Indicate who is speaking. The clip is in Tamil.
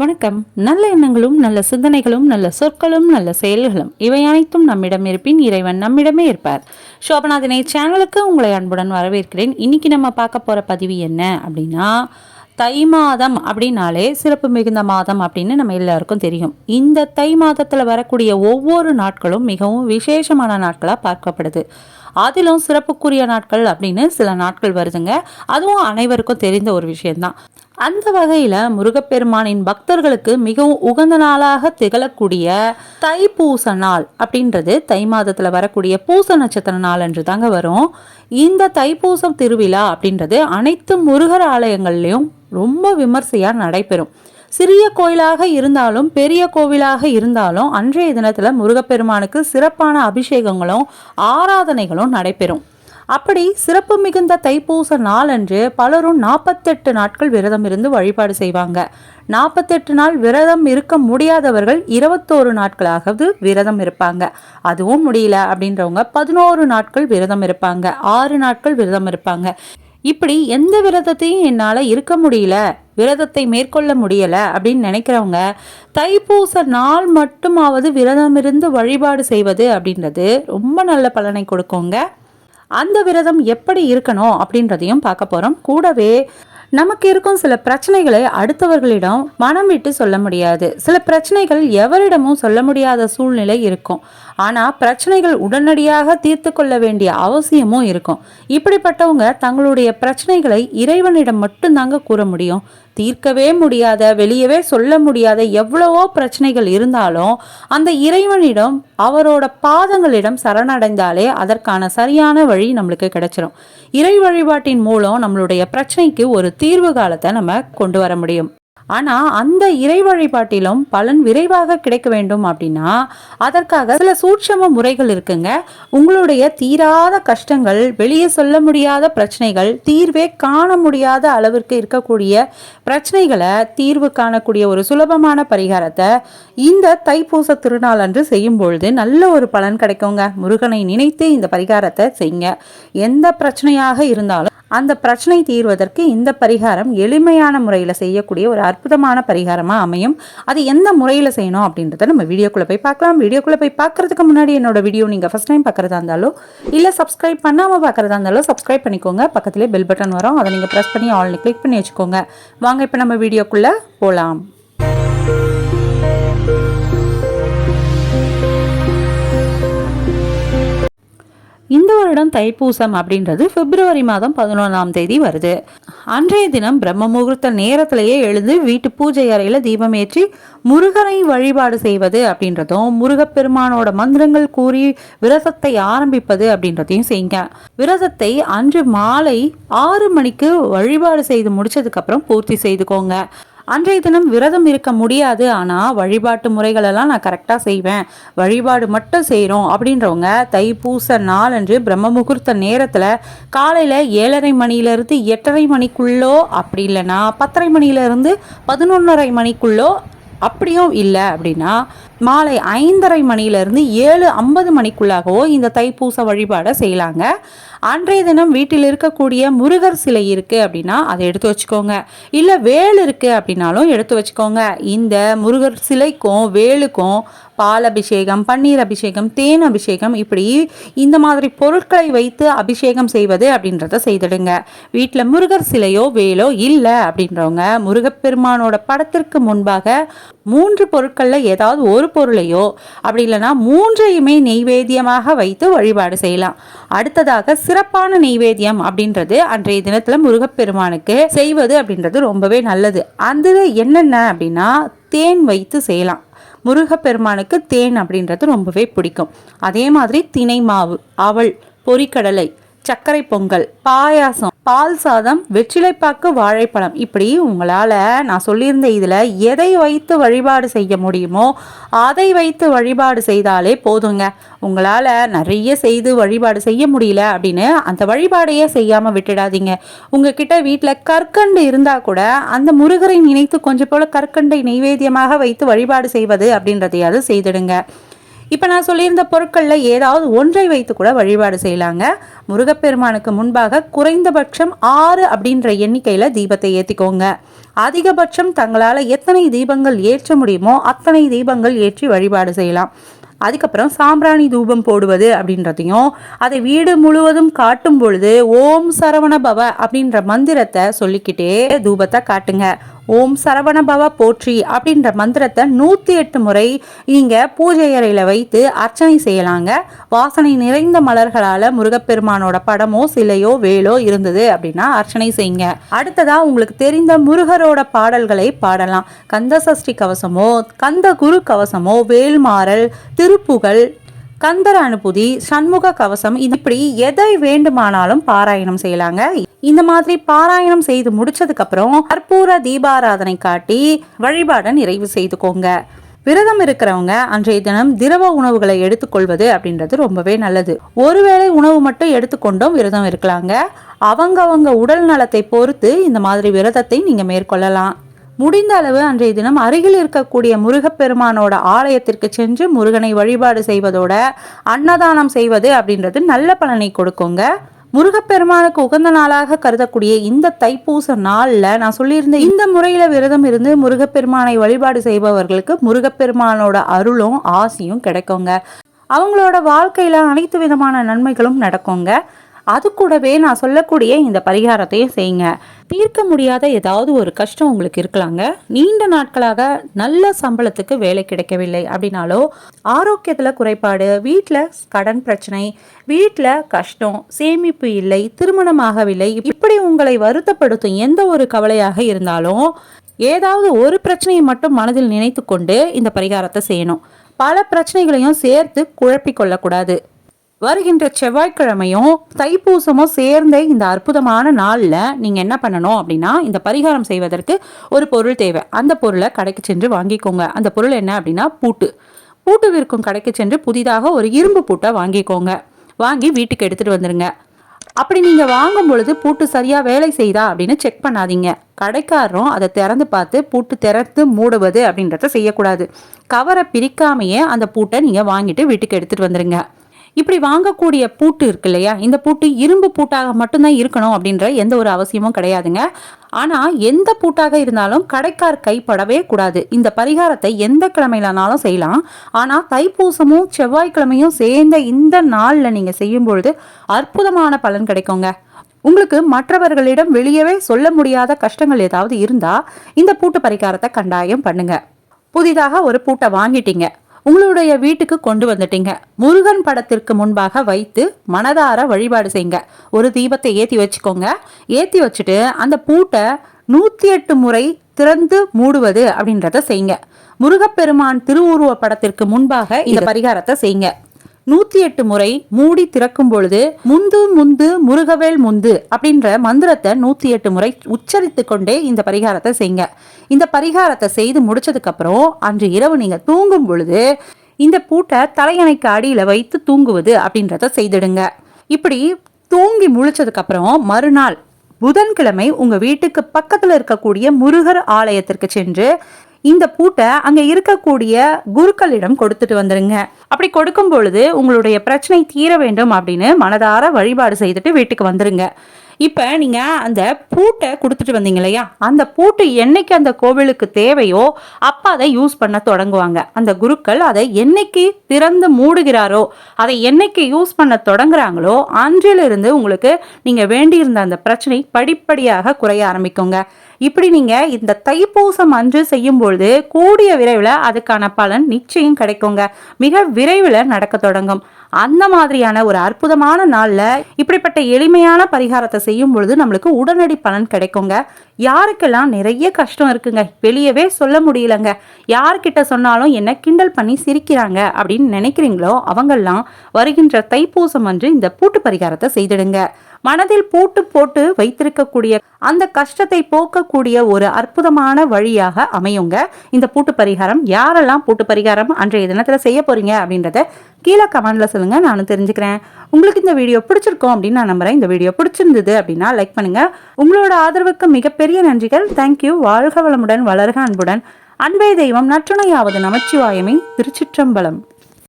Speaker 1: வணக்கம். நல்ல எண்ணங்களும் நல்ல சிந்தனைகளும் நல்ல சொற்களும் நல்ல செயல்களும் இவை அனைத்தும் நம்மிடம் இருப்பின் இறைவன் நம்மிடமே இருப்பார். சோபநாதினை சேனலுக்கு உங்களை அன்புடன் வரவேற்கிறேன். இன்னைக்கு நம்ம பார்க்க போகிற பதிவு என்ன அப்படின்னா தை மாதம் அப்படின்னாலே சிறப்பு மிகுந்த மாதம் அப்படின்னு நம்ம எல்லாருக்கும் தெரியும். இந்த தை மாதத்தில் வரக்கூடிய ஒவ்வொரு நாட்களும் மிகவும் விசேஷமான நாட்களாக பார்க்கப்படுது. அதிலும் சிறப்புக்குரிய நாட்கள் அப்படின்னு சில நாட்கள் வருதுங்க. அதுவும் அனைவருக்கும் தெரிந்த ஒரு விஷயம்தான். அந்த வகையில் முருகப்பெருமானின் பக்தர்களுக்கு மிகவும் உகந்த நாளாக திகழக்கூடிய தைப்பூச நாள் அப்படின்றது தை மாதத்தில் வரக்கூடிய பூச நட்சத்திர நாள் என்று தாங்க வரும். இந்த தைப்பூசம் திருவிழா அப்படின்றது அனைத்து முருகர் ஆலயங்கள்லையும் ரொம்ப விமர்சையாக நடைபெறும். சிறிய கோயிலாக இருந்தாலும் பெரிய கோவிலாக இருந்தாலும் அன்றைய தினத்தில் முருகப்பெருமானுக்கு சிறப்பான அபிஷேகங்களும் ஆராதனைகளும் நடைபெறும். அப்படி சிறப்பு மிகுந்த தைப்பூச நாளன்று பலரும் நாற்பத்தெட்டு நாட்கள் விரதம் இருந்து வழிபாடு செய்வாங்க. நாற்பத்தெட்டு நாள் விரதம் இருக்க முடியாதவர்கள் இருபத்தோரு நாட்களாவது விரதம் இருப்பாங்க. அதுவும் முடியல அப்படின்றவங்க பதினோரு நாட்கள் விரதம் இருப்பாங்க. ஆறு நாட்கள் விரதம் இருப்பாங்க. இப்படி எந்த விரதத்தையும் என்னால் இருக்க முடியல விரதத்தை மேற்கொள்ள முடியலை அப்படின்னு நினைக்கிறவங்க தைப்பூச நாள் மட்டுமாவது விரதம் இருந்து வழிபாடு செய்வது அப்படின்றது ரொம்ப நல்ல பலனை கொடுக்குங்க. அந்த விரதம் எப்படி இருக்கணும் அப்படின்றதையும் பார்க்க போகிறோம் கூடவே நமக்கு இருக்கும் சில பிரச்சனைகளை அடுத்தவர்களிடம் மனம் விட்டு சொல்ல முடியாது. சில பிரச்சனைகள் எவரிடமும் சொல்ல முடியாத சூழ்நிலை இருக்கும். ஆனால் பிரச்சனைகள் உடனடியாக தீர்த்து கொள்ள வேண்டிய அவசியமும் இருக்கும். இப்படிப்பட்டவங்க தங்களுடைய பிரச்சனைகளை இறைவனிடம் மட்டும்தாங்க கூற முடியும். தீர்க்கவே முடியாத வெளியவே சொல்ல முடியாத எவ்வளவோ பிரச்சனைகள் இருந்தாலும் அந்த இறைவனிடம் அவரோட பாதங்களிடம் சரணடைந்தாலே அதற்கான சரியான வழி நம்மளுக்கு கிடைச்சிரும். இறை வழிபாட்டின் மூலம் நம்மளுடைய பிரச்சனைக்கு ஒரு தீர்வு காலத்தை நம்ம கொண்டு வர முடியும். ஆனால் அந்த இறை வழிபாட்டிலும் பலன் விரைவாக கிடைக்க வேண்டும் அப்படின்னா அதற்காக சில சூட்சம முறைகள் இருக்குங்க. உங்களுடைய தீராத கஷ்டங்கள் வெளியே சொல்ல முடியாத பிரச்சனைகள் தீர்வே காண முடியாத அளவிற்கு இருக்கக்கூடிய பிரச்சனைகளை தீர்வு காணக்கூடிய ஒரு சுலபமான பரிகாரத்தை இந்த தைப்பூச திருநாள் அன்று செய்யும் பொழுது நல்ல ஒரு பலன் கிடைக்குங்க. முருகனை நினைத்து இந்த பரிகாரத்தை செய்யுங்க. எந்த பிரச்சனையாக இருந்தாலும் அந்த பிரச்சனை தீர்வதற்கு இந்த பரிகாரம் எளிமையான முறையில் செய்யக்கூடிய ஒரு அற்புதமான பரிகாரமாக அமையும். அது எந்த முறையில் செய்யணும் அப்படின்றத நம்ம வீடியோக்குள்ளே போய் பார்க்கலாம். வீடியோக்குள்ளே போய் பார்க்குறதுக்கு முன்னாடி என்னோட வீடியோ நீங்கள் ஃபஸ்ட் டைம் பார்க்குறதா இருந்தாலும் இல்லை சப்ஸ்கிரைப் பண்ணாமல் பார்க்குறதா இருந்தாலும் சப்ஸ்கிரைப் பண்ணிக்கோங்க. பக்கத்துலேயே பெல் பட்டன் வரும். அதை நீங்கள் ப்ரெஸ் பண்ணி ஆல்னு கிளிக் பண்ணி வச்சுக்கோங்க. வாங்க இப்போ நம்ம வீடியோக்குள்ளே போகலாம் தைப்பூசம் அப்படின்றது பிப்ரவரி மாதம் பதினொன்றாம் தேதி வருது. அன்றைய தினம் பிரம்ம முகூர்த்த நேரத்திலேயே எழுந்து வீட்டு பூஜை அறையில் தீபம் ஏற்றி முருகனை வழிபாடு செய்வது அப்படின்றதும் முருகப்பெருமானோட மந்திரங்கள் கூறி விரதத்தை ஆரம்பிப்பது அப்படின்றதையும் செய்யுங்க. விரதத்தை அன்று மாலை ஆறு மணிக்கு வழிபாடு செய்து முடிச்சதுக்கப்புறம் பூர்த்தி செய்துக்கோங்க. அன்றைய தினம் விரதம் இருக்க முடியாது. ஆனால் வழிபாட்டு முறைகளெல்லாம் நான் கரெக்டாக செய்வேன். வழிபாடு மட்டும் செய்கிறோம் அப்படின்றவங்க தைப்பூச நாளன்று பிரம்ம முகூர்த்த நேரத்தில் காலையில் ஏழரை மணியிலேருந்து எட்டரை மணிக்குள்ளோ அப்படி இல்லைன்னா பத்தரை மணியிலேருந்து பதினொன்றரை மணிக்குள்ளோ அப்படியும் இல்லை அப்படின்னா மாலை ஐந்தரை மணியிலிருந்து ஏழு ஐம்பது மணிக்குள்ளாகவோ இந்த தைப்பூச வழிபாடை செய்யலாங்க. அன்றைய தினம் வீட்டில் இருக்கக்கூடிய முருகர் சிலை இருக்குது அப்படின்னா அதை எடுத்து வச்சுக்கோங்க. இல்லை வேல் இருக்குது அப்படின்னாலும் எடுத்து வச்சுக்கோங்க. இந்த முருகர் சிலைக்கும் வேலுக்கும் பால் அபிஷேகம் பன்னீர் அபிஷேகம் தேன் அபிஷேகம் இப்படி இந்த மாதிரி பொருட்களை வைத்து அபிஷேகம் செய்வது அப்படின்றத செய்திடுங்க. வீட்டில் முருகர் சிலையோ வேலோ இல்லை அப்படின்றவங்க முருகப்பெருமானோட படத்திற்கு முன்பாக மூன்று பொருட்களில் ஏதாவது ஒரு பொருளையோ அப்படி இல்லைன்னா மூன்றையுமே நெய்வேத்தியமாக வைத்து வழிபாடு செய்யலாம். அடுத்ததாக சிறப்பான நெய்வேத்தியம் அப்படின்றது அன்றைய தினத்தில் முருகப்பெருமானுக்கு செய்வது அப்படின்றது ரொம்பவே நல்லது. அந்த என்னென்ன அப்படின்னா தேன் வைத்து செய்யலாம். முருகப்பெருமானுக்கு தேன் அப்படின்றது ரொம்பவே பிடிக்கும். அதே மாதிரி தினை மாவு அவள் பொரிக்கடலை சர்க்கரை பொங்கல் பாயாசம் பால் சாதம் வெற்றிலைப்பாக்கு வாழைப்பழம். இப்படி உங்களால் நான் சொல்லியிருந்த இதில் எதை வைத்து வழிபாடு செய்ய முடியுமோ அதை வைத்து வழிபாடு செய்தாலே போதுங்க. உங்களால் நிறைய செய்து வழிபாடு செய்ய முடியல அப்படின்னு அந்த வழிபாடையே செய்யாமல் விட்டுடாதீங்க. உங்ககிட்ட வீட்டில் கற்கண்டு இருந்தால் கூட அந்த முருகரை நினைத்து கொஞ்சம் போல் கற்கண்டை நைவேத்தியமாக வைத்து வழிபாடு செய்வது அப்படின்றதையாவது செய்திடுங்க. இப்போ நான் சொல்லியிருந்த பொருட்களில் ஏதாவது ஒன்றை வைத்து கூட வழிபாடு செய்யலாங்க. முருகப்பெருமானுக்கு முன்பாக குறைந்தபட்சம் ஆறு அப்படின்ற எண்ணிக்கையில் தீபத்தை ஏற்றிக்கோங்க அதிகபட்சம் தங்களால் எத்தனை தீபங்கள் ஏற்ற முடியுமோ அத்தனை தீபங்கள் ஏற்றி வழிபாடு செய்யலாம். அதுக்கப்புறம் சாம்பிராணி தூபம் போடுவது அப்படின்றதையும் அதை வீடு முழுவதும் காட்டும் பொழுது ஓம் சரவண பவ அப்படின்ற மந்திரத்தை சொல்லிக்கிட்டே தூபத்தை காட்டுங்க. ஓம் சரவணபவ போற்றி அப்படின்ற மந்திரத்தை நூற்றி எட்டு முறை இங்கே பூஜை அறையில் வைத்து அர்ச்சனை செய்யலாங்க. வாசனை நிறைந்த மலர்களால் முருகப்பெருமானோட படமோ சிலையோ வேலோ இருந்தது அப்படின்னா அர்ச்சனை செய்யுங்க. அடுத்ததாக உங்களுக்கு தெரிந்த முருகரோட பாடல்களை பாடலாம். கந்த சஷ்டி கவசமோ கந்த குரு கவசமோ வேல்மாறல் திருப்புகழ் கந்தர அனுபூதி சண்முக கவசம் இது இப்படி எதை வேண்டுமானாலும் பாராயணம் செய்யலாங்க. இந்த மாதிரி பாராயணம் செய்து முடிச்சதுக்கு அப்புறம் கற்பூர தீபாராதனை காட்டி வழிபாட நிறைவு செய்துக்கோங்க. விரதம் இருக்கிறவங்க அன்றைய தினம் திரவ உணவுகளை எடுத்துக்கொள்வது அப்படின்றது ரொம்பவே நல்லது. ஒருவேளை உணவு மட்டும் எடுத்துக்கொண்டும் விரதம் இருக்கலாங்க. அவங்கவங்க உடல் நலத்தை பொறுத்து இந்த மாதிரி விரதத்தை நீங்க மேற்கொள்ளலாம். முடிந்த அளவு அன்றைய தினம் அருகில் இருக்கக்கூடிய முருகப்பெருமானோட ஆலயத்திற்கு சென்று முருகனை வழிபாடு செய்வதோட அன்னதானம் செய்வது அப்படின்றது நல்ல பலனை கொடுக்குங்க. முருகப்பெருமானுக்கு உகந்த நாளாக கருதக்கூடிய இந்த தைப்பூச நாளில் நான் சொல்லியிருந்த இந்த முறையில் விரதம் இருந்து முருகப்பெருமானை வழிபாடு செய்பவர்களுக்கு முருகப்பெருமானோட அருளும் ஆசையும் கிடைக்குங்க. அவங்களோட வாழ்க்கையில் அனைத்து விதமான நன்மைகளும் நடக்குங்க. அது கூடவே நான் சொல்லக்கூடிய இந்த பரிகாரத்தையும் செய்யுங்க. தீர்க்க முடியாத ஏதாவது ஒரு கஷ்டம் உங்களுக்கு இருக்கலாங்க. நீண்ட நாட்களாக நல்ல சம்பளத்துக்கு வேலை கிடைக்கவில்லை அப்படின்னாலோ ஆரோக்கியத்தில் குறைபாடு வீட்டில் கடன் பிரச்சனை வீட்டில் கஷ்டம் சேமிப்பு இல்லை திருமணமாகவில்லை இப்படி உங்களை வருத்தப்படுத்தும் எந்த ஒரு கவலையாக இருந்தாலும் ஏதாவது ஒரு பிரச்சனையை மட்டும் மனதில் நினைத்து கொண்டு இந்த பரிகாரத்தை செய்யணும். பல பிரச்சனைகளையும் சேர்த்து குழப்பிக் கொள்ளக்கூடாது. வருகின்ற செவ்வாய்க்கிழமையும் தைப்பூசமும் சேர்ந்த இந்த அற்புதமான நாளில் நீங்கள் என்ன பண்ணணும் அப்படின்னா இந்த பரிகாரம் செய்வதற்கு ஒரு பொருள் தேவை. அந்த பொருளை கடைக்கு சென்று வாங்கிக்கோங்க. அந்த பொருள் என்ன அப்படின்னா பூட்டு. பூட்டு விற்கும் கடைக்கு சென்று புதிதாக ஒரு இரும்பு பூட்டை வாங்கிக்கோங்க. வாங்கி வீட்டுக்கு எடுத்துகிட்டு வந்துடுங்க அப்படி நீங்கள் வாங்கும் பொழுது பூட்டு சரியாக வேலை செய்தா அப்படின்னு செக் பண்ணாதீங்க. கடைக்காரரும் அதை திறந்து பார்த்து பூட்டு திறந்து மூடுவது அப்படின்றத செய்யக்கூடாது. கவரை பிரிக்காமையே அந்த பூட்டை நீங்கள் வாங்கிட்டு வீட்டுக்கு எடுத்துகிட்டு வந்துடுங்க இப்படி வாங்கக்கூடிய பூட்டு இருக்கு இல்லையா? இந்த பூட்டு இரும்பு பூட்டாக மட்டும்தான் இருக்கணும் அப்படின்ற எந்த ஒரு அவசியமும் கிடையாதுங்க. ஆனால் எந்த பூட்டாக இருந்தாலும் கடைக்கார் கைப்படவே கூடாது. இந்த பரிகாரத்தை எந்த கிழமையிலனாலும் செய்யலாம். ஆனால் தைப்பூசமும் செவ்வாய்க்கிழமையும் சேர்ந்த இந்த நாளில் நீங்கள் செய்யும் பொழுது அற்புதமான பலன் கிடைக்குங்க. உங்களுக்கு மற்றவர்களிடம் வெளியவே சொல்ல முடியாத கஷ்டங்கள் ஏதாவது இருந்தால் இந்த பூட்டு பரிகாரத்தை கண்டாயம் பண்ணுங்க. புதிதாக ஒரு பூட்டை வாங்கிட்டீங்க. உங்களுடைய வீட்டுக்கு கொண்டு வந்துட்டீங்க. முருகன் படத்திற்கு முன்பாக வைத்து மனதார வழிபாடு செய்யுங்க. ஒரு தீபத்தை ஏற்றி வச்சுக்கோங்க. ஏற்றி வச்சுட்டு அந்த பூட்டை நூற்றி எட்டு முறை திறந்து மூடுவது அப்படின்றத செய்யுங்க. முருகப்பெருமான் திருவுருவ படத்திற்கு முன்பாக இந்த பரிகாரத்தை செய்யுங்க. நூத்தி எட்டு முறை மூடி திறக்கும் பொழுது முந்து முந்து முருகவேல் முந்து அப்படின்ற மந்திரத்தை நூத்தி எட்டு முறை உச்சரித்து கொண்டே இந்த பரிகாரத்தை செய்யுங்க. இந்த பரிகாரத்தை செய்து முடிச்சதுக்கு அப்புறம் அன்று இரவு நீங்க தூங்கும் பொழுது இந்த பூட்டை தலையணைக்கு அடியில வைத்து தூங்குவது அப்படின்றத செய்திடுங்க. இப்படி தூங்கி முழிச்சதுக்கு அப்புறம் மறுநாள் புதன்கிழமை உங்க வீட்டுக்கு பக்கத்துல இருக்கக்கூடிய முருகர் ஆலயத்திற்கு சென்று இந்த பூட்டை அங்கே இருக்கக்கூடிய குருக்களிடம் கொடுத்துட்டு வந்துருங்க. அப்படி கொடுக்கும் பொழுது உங்களுடைய பிரச்சனை தீர வேண்டும் அப்படின்னு மனதார வழிபாடு செய்துட்டு வீட்டுக்கு வந்துருங்க. இப்போ நீங்கள் அந்த பூட்டை கொடுத்துட்டு வந்தீங்க இல்லையா? அந்த பூட்டு என்னைக்கு அந்த கோவிலுக்கு தேவையோ அப்போ அதை யூஸ் பண்ண தொடங்குவாங்க. அந்த குருக்கள் அதை என்னைக்கு திறந்து மூடுகிறாரோ அதை என்னைக்கு யூஸ் பண்ண தொடங்குறாங்களோ அன்றிலிருந்து உங்களுக்கு நீங்கள் வேண்டியிருந்த அந்த பிரச்சனை படிப்படியாக குறைய ஆரம்பிக்குங்க. இப்படி நீங்கள் இந்த தைப்பூசம் அன்று செய்யும் பொழுது கூடிய விரைவில் அதுக்கான பலன் நிச்சயம் கிடைக்குங்க. மிக விரைவில் நடக்க தொடங்கும். அந்த மாதிரியான ஒரு அற்புதமான நாளில் இப்படிப்பட்ட எளிமையான பரிகாரத்தை செய்யும் பொழுது நம்மளுக்கு உடனடி பலன் கிடைக்குங்க. யாருக்கெல்லாம் நிறைய கஷ்டம் இருக்குங்க வெளியவே சொல்ல முடியலங்க. யார்கிட்ட சொன்னாலும் என்ன கிண்டல் பண்ணி சிரிக்கிறாங்க அப்படின்னு நினைக்கிறீங்களோ அவங்கெல்லாம் வருகின்ற தைப்பூசம் அன்று இந்த பூட்டு பரிகாரத்தை செய்திடுங்க. மனதில் பூட்டு போட்டு வைத்திருக்கக்கூடிய அந்த கஷ்டத்தை போக்கக்கூடிய ஒரு அற்புதமான வழியாக அமையுங்க. இந்த பூட்டு பரிகாரம் யாரெல்லாம் பூட்டு பரிகாரம் அன்றைய தினத்தில் செய்ய போறீங்க அப்படின்றத கீழே கமெண்ட்ல சொல்லுங்க நானும் தெரிஞ்சுக்கிறேன். உங்களுக்கு இந்த வீடியோ பிடிச்சிருக்கோம் அப்படின்னு நான் நம்புறேன். இந்த வீடியோ பிடிச்சிருந்தது அப்படின்னா லைக் பண்ணுங்க. உங்களோட ஆதரவுக்கு மிகப்பெரிய நன்றிகள். தேங்க்யூ வாழ்க வளமுடன் வளர்க அன்புடன். அன்பே தெய்வம் நற்றுணையாவது நமச்சிவாயமே திருச்சிற்றம்பலம்.